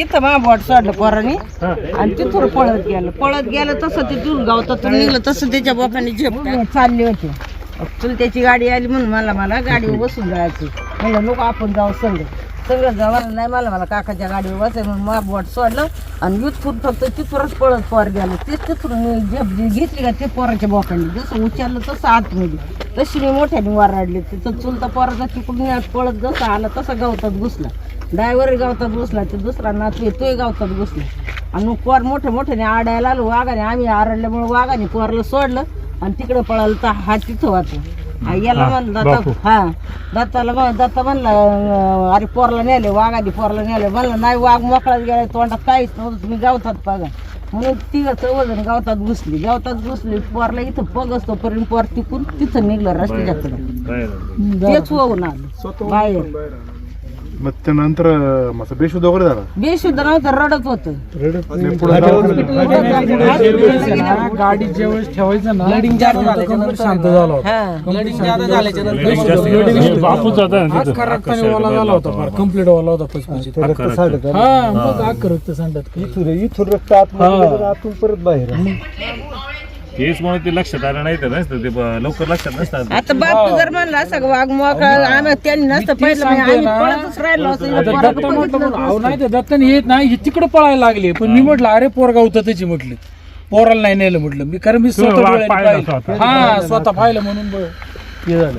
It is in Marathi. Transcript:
इथं मा बोट सोडलं पोरांनी. आणि तिथून पळत गेलं. पळत गेलं तसं तिथून गावतातून निघलं तसं त्याच्या बापाने झेप चालली होती. चुलत्याची गाडी आली म्हणून मला मला गाडीवर बसून जायची. म्हणलं नको आपण जाऊ संग. संग जाऊ नाही मला मला काकाच्या गाडीवर बसाय म्हणून मा बोट सोडलं. आणि इथून फक्त तिथूनच पळत पोर गेलं. ते तिथून मी झेप घेतली का ते पोराच्या बापाने. जसं उचललं तसं आतमध्ये. तशी मी मोठ्याने वराडली. तिथं चुलता पोराचा तिकडून पळत जसं आला तसं गावतात घुसला. ड्रायव्हर गावतात घुसला ते दुसरा नातू आहे तोही गावतात घुसला आणि मग पोर मोठे मोठ्याने आडायला आलो वाघाने. आम्ही आरडल्यामुळे वाघाने पोरला सोडलं आणि तिकडे पळालं तर हा तिथं वाचू याला म्हणलं दाता हा दाताला म्हण दाता म्हणला अरे पोरला नेले वाघाने पोरला नेले. म्हणलं नाही वाघ मोकळाच गेला तोंडात काहीच नव्हतं तुम्ही गावतात बघा. म्हणून तिघं चौघजण गावतात घुसली गावतात घुसली पोरला इथं पग असतो पर्यंत पोर तिकून तिथं निघलं रस्त्याच्याकडे तेच होऊन आलं. बाहेर. मग त्यानंतर अं, माझं बेशुद्ध वगैरे झाला. बेशुद्ध नव्हतं रडत होतं. पुढे गाडी ज्यावेळेस ठेवायचं ना कंप्लीट शांत झाला होता. बापूच होता ना ओला झाला होता फार. कंप्लीट ओला होता पचपची हा मग अख्खा रक्त सांडत इथून इथून रक्त आतमध्ये गेलं, आतून परत बाहेर. तेच म्हणून ते लक्षात आलं नाही तर नसतं ते ब- लवकर लक्षात नसतं आता बापू जर म्हणला असं वाघ मोकळा आम्ही त्यांनी नसतं पहिलं म्हणजे आम्ही पळतच राहिलो असं आता पोराला दत्त म्हटलं बघितलं म्हणून, अहो नाही ते दत्तन येत नाही हे तिकडं पळायला लागले. पण मी म्हटलं अरे पोरगा होतं त्याची म्हटलं. पोराला नाही नेलं म्हटलं. मी कारण मी स्वतः डोळ्यांनी पाहिला. हा स्वतः पाहिलं म्हणून बरं. हे झालं.